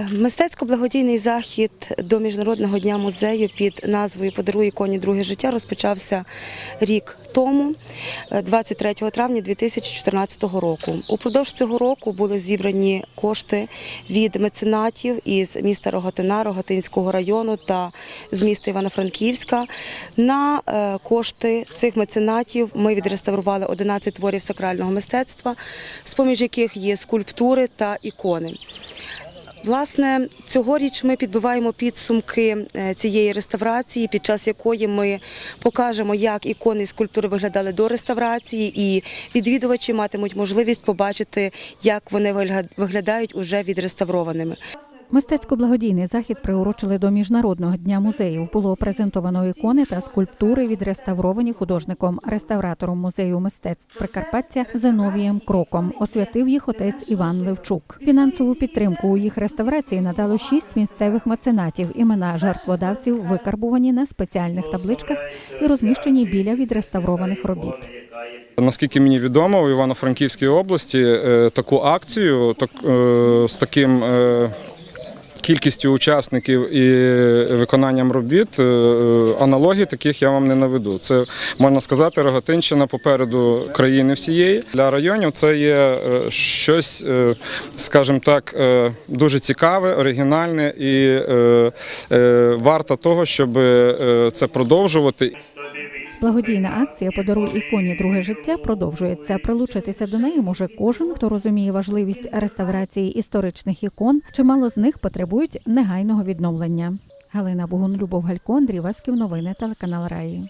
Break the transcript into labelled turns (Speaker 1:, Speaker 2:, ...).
Speaker 1: Мистецько-благодійний захід до Міжнародного дня музею під назвою Подаруй іконі друге життя розпочався рік тому, е, 23 травня 2014 року. Упродовж цього року були зібрані кошти від меценатів із міста Рогатина, Рогатинського району та з міста Івано-Франківська. На е, кошти цих меценатів ми відреставрували 11 творів сакрального мистецтва, з поміж яких є скульптури та ікони. Власне, цьогоріч ми підбиваємо підсумки е, цієї реставрації, під час якої ми покажемо, як ікони і скульптури виглядали до реставрації, і відвідувачі матимуть можливість побачити, як вони вигля- виглядають уже відреставрованими.
Speaker 2: Мистецько-благодійний захід приурочили до міжнародного дня музеїв. Було презентовано ікони та скульптури, відреставровані художником, реставратором музею мистецтв Прикарпаття Зиновієм Кроком. Освятив їх отець Іван Левчук. Фінансову підтримку у їх реставрації надало шість місцевих меценатів. Імена жертводавців викарбувані на спеціальних табличках і розміщені біля відреставрованих робіт.
Speaker 3: Наскільки мені відомо, у Івано-Франківській області е, таку акцію так, е, з таким. Е, Кількістю учасників і виконанням робіт е, аналогій таких я вам не наведу. Це можна сказати, Рогатинщина попереду країни всієї. Для районів це є е, щось, е, скажімо так, е, дуже цікаве, оригінальне і е, е, варто того, щоб е, це продовжувати.
Speaker 2: Благодійна акція Подаруй іконі друге життя продовжується. Прилучитися до неї може кожен, хто розуміє важливість реставрації історичних ікон. Чимало з них потребують негайного відновлення. Галина Бугун, Любов Галько, Андрій Васьків, новини телеканал Раї.